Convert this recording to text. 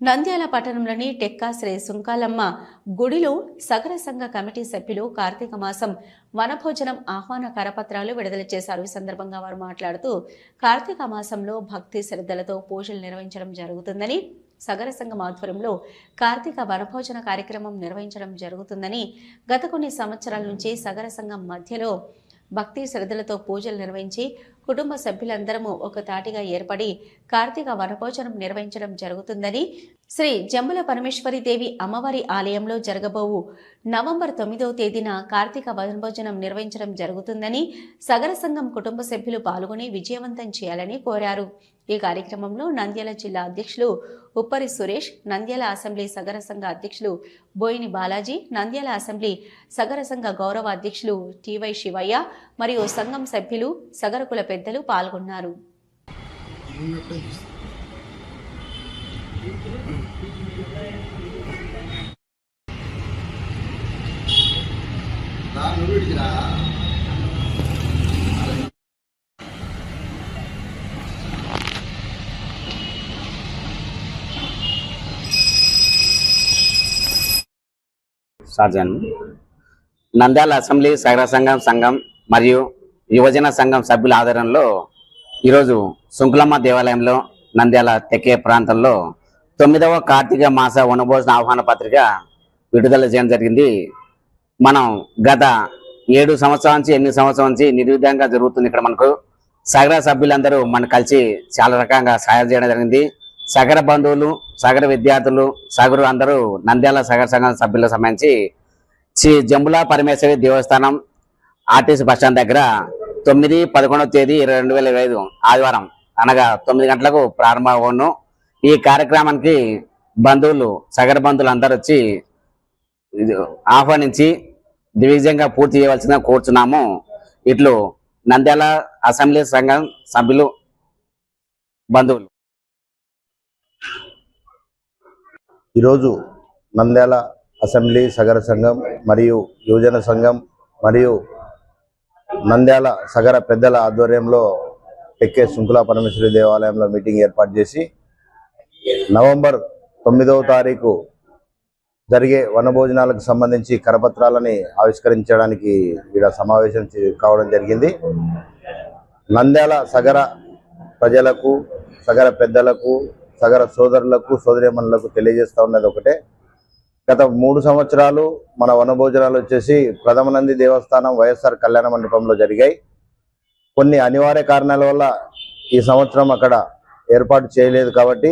నంద్యాల పట్టణంలోని టెక్కా శ్రీ సుంకాలమ్మ గుడిలో సగర సంఘ కమిటీ సభ్యులు కార్తీక మాసం వనభోజనం ఆహ్వాన కరపత్రాలు విడుదల చేశారు. ఈ సందర్భంగా వారు మాట్లాడుతూ కార్తీక మాసంలో భక్తి శ్రద్ధలతో పూజలు నిర్వహించడం జరుగుతుందని సగర సంఘం ఆధ్వర్యంలో కార్తీక వనభోజన కార్యక్రమం నిర్వహించడం జరుగుతుందని గత కొన్ని సంవత్సరాల నుంచి సగర సంఘం మధ్యలో భక్తి శ్రద్ధలతో పూజలు నిర్వహించి కుటుంబ సభ్యులందరము ఒక తాటిగా ఏర్పడి కార్తీక వనభోజనం నిర్వహించడం జరుగుతుందని శ్రీ జమ్ముల పరమేశ్వరి దేవి అమ్మవారి ఆలయంలో జరగబోవు నవంబర్ తొమ్మిదవ తేదీన కార్తీక వనభోజనం నిర్వహించడం జరుగుతుందని సగర సంఘం కుటుంబ సభ్యులు పాల్గొని విజయవంతం చేయాలని కోరారు. ఈ కార్యక్రమంలో నంద్యాల జిల్లా అధ్యక్షులు ఉప్పరి సురేష్ నంద్యాల అసెంబ్లీ సగర సంఘ అధ్యక్షులు బోయిని బాలాజీ నంద్యాల అసెంబ్లీ సగర సంఘ గౌరవ అధ్యక్షులు టివై శివయ్య మరియు సంఘం సభ్యులు సగరకుల పెద్దలు పాల్గొన్నారు. రా. నువ్వు ఇడికి నంద్యాల అసెంబ్లీ సగర సంఘం సంఘం మరియు యువజన సంఘం సభ్యుల ఆధ్వర్యంలో ఈరోజు సుంకులమ్మ దేవాలయంలో నంద్యాల తెక్కే ప్రాంతంలో తొమ్మిదవ కార్తీక మాస వనభోజన ఆహ్వాన పత్రిక విడుదల చేయడం జరిగింది. మనం గత ఏడు సంవత్సరాల నుంచి ఎనిమిది సంవత్సరాల నుంచి నిర్విధంగా జరుగుతుంది ఇక్కడ మనకు. సగర సభ్యులందరూ మనం కలిసి చాలా రకంగా సహాయం చేయడం జరిగింది. సగర బంధువులు సగర విద్యార్థులు సగరు అందరూ నంద్యాల సగర సంఘం సభ్యులకు సంబంధించి శ్రీ జంబుల పరమేశ్వరి దేవస్థానం ఆర్టీసీ బస్ స్టాండ్ దగ్గర తొమ్మిది పదకొండవ తేదీ ఇరవై రెండు వేల ఇరవై ఐదు ఆదివారం అనగా తొమ్మిది గంటలకు ప్రారంభమవును ఈ కార్యక్రమానికి బంధువులు సగర బంధువులు అందరూ వచ్చి ఆహ్వానించి దిగ్విజయంగా పూర్తి చేయవలసిన కోరుచున్నాము. ఇట్లు నంద్యాల అసెంబ్లీ సంఘం సభ్యులు బంధువులు. ఈరోజు నంద్యాల అసెంబ్లీ సగర సంఘం మరియు యువజన సంఘం మరియు నంద్యాల సగర పెద్దల ఆధ్వర్యంలో ఎక్కే శృంఖలా పరమేశ్వరి దేవాలయంలో మీటింగ్ ఏర్పాటు చేసి నవంబర్ తొమ్మిదవ తారీఖు జరిగే వనభోజనాలకు సంబంధించి కరపత్రాలని ఆవిష్కరించడానికి ఇక్కడ సమావేశం కావడం జరిగింది. నంద్యాల సగర ప్రజలకు సగర పెద్దలకు సగర సోదరులకు సోదరిమణులకు తెలియజేస్తా ఉన్నది ఒకటే. గత మూడు సంవత్సరాలు మన వనభోజనాలు వచ్చేసి ప్రథమ నంది దేవస్థానం వైఎస్ఆర్ కళ్యాణ మండపంలో జరిగాయి. కొన్ని అనివార్య కారణాల వల్ల ఈ సంవత్సరం అక్కడ ఏర్పాటు చేయలేదు కాబట్టి